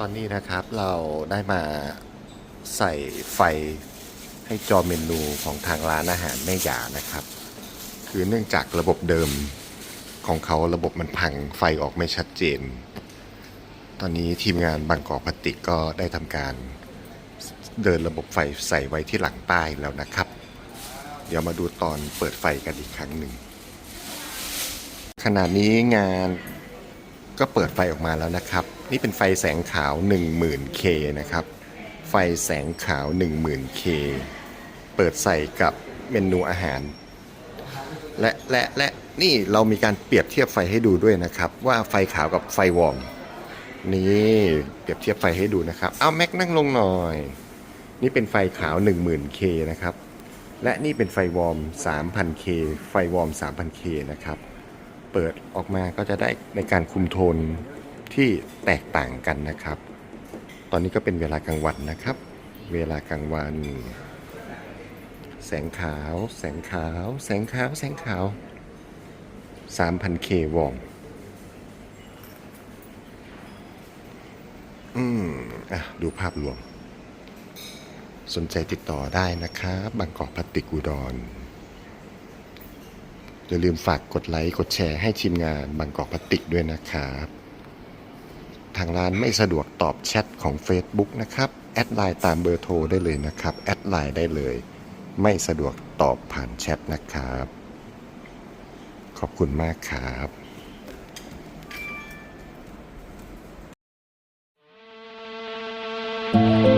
ตอนนี้นะครับเราได้มาใส่ไฟให้จอเมนูของทางร้านอาหารแม่หยานะครับ คือเนื่องจากระบบเดิมของเขาระบบมันพังไฟออกไม่ชัดเจน ตอนนี้ทีมงานบางกอกพลาสติกก็ได้ทำการเดินระบบไฟใส่ไว้ที่หลังป้ายแล้วนะครับ เดี๋ยวมาดูตอนเปิดไฟกันอีกครั้งหนึ่งขณะนี้งานก็เปิดไฟออกมาแล้วนะครับ นี่เป็นไฟแสงขาว 10,000K นะครับ ไฟแสงขาว 10,000K เปิดใส่กับเมนูอาหาร และและและนี่เรามีการเปรียบเทียบไฟให้ดูด้วยนะครับ ว่าไฟขาวกับไฟวอร์มนี่เปรียบเทียบไฟให้ดูนะครับ เอาแม็กนั่งลงหน่อย นี่เป็นไฟขาว 10,000K นะครับ และนี่เป็นไฟวอร์ม 3,000K ไฟวอร์ม 3,000K นะครับ เปิดออกมาก็จะได้ในการคุมโทน ที่แตกต่างกันนะครับ ตอนนี้ก็เป็นเวลากลางวันนะครับ เวลากลางวัน แสงขาว แสงขาว แสงขาว แสงขาว 3,000K วอร์มอืมอะ ดูภาพรวม สนใจติดต่อได้นะครับบางกอกพลาสติกอุดรอย่าลืมฝากกดไลค์ กดแชร์ให้ทีมงานบางกอกพลาสติกด้วยนะครับ ทางร้านไม่สะดวกตอบแชทของ Facebook นะครับ แอดไลน์ตามเบอร์โทรได้เลยนะครับ แอดไลน์ได้เลย ไม่สะดวกตอบผ่านแชทนะครับ ขอบคุณมากครับ